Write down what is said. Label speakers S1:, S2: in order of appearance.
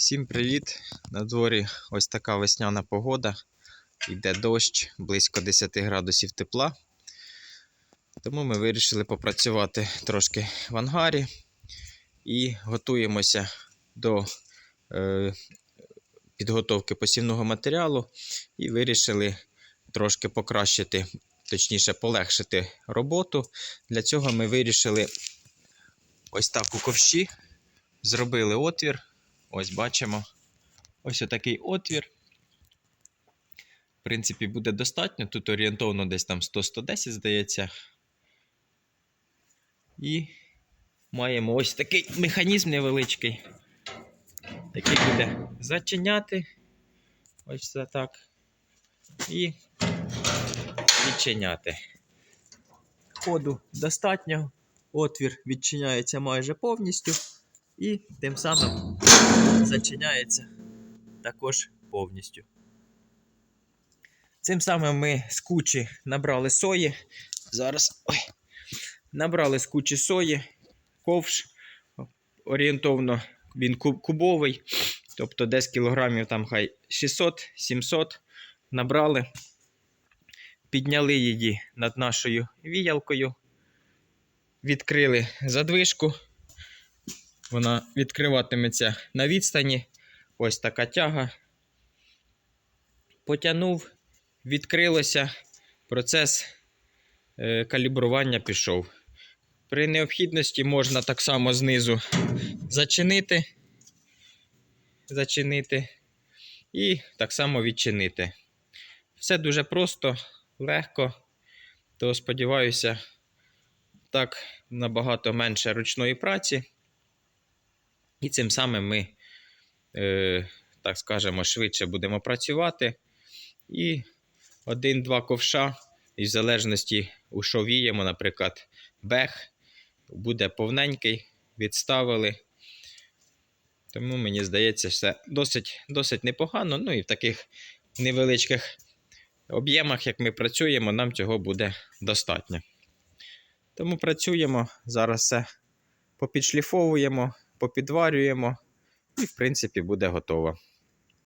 S1: Всім привіт! На дворі ось така весняна погода. Йде дощ, близько 10 градусів тепла. Тому ми вирішили попрацювати трошки в ангарі і готуємося до е, підготовки посівного матеріалу. І вирішили трошки покращити, точніше, полегшити роботу. Для цього ми вирішили ось так у ковші зробили отвір. Ось бачимо. Ось отакий отвір. В принципі, буде достатньо. Тут орієнтовно десь там 100-110, здається. І маємо ось такий механізм невеличкий, який буде зачиняти. Ось це так. І відчиняти. Ходу достатньо. Отвір відчиняється майже повністю. І тим самим зачиняється також повністю. Цим самим ми з кучі набрали сої. Зараз ой, набрали з кучі сої, ковш. Орієнтовно він кубовий, тобто десь кілограмів там хай 600-700 набрали, підняли її над нашою віялкою, відкрили задвижку. Вона відкриватиметься на відстані. Ось така тяга. Потягнув, відкрилося. Процес е, калібрування пішов. При необхідності можна так само знизу зачинити, зачинити і так само відчинити. Все дуже просто, легко. То сподіваюся, так набагато менше ручної праці. І цим самим ми, е, так скажемо, швидше будемо працювати. І один-два ковша, і в залежності, у що віємо, наприклад, бех, буде повненький, відставили. Тому мені здається, все досить, досить непогано. Ну і в таких невеличких об'ємах, як ми працюємо, нам цього буде достатньо. Тому працюємо, зараз все попідшліфовуємо попідварюємо, і, в принципі, буде готово.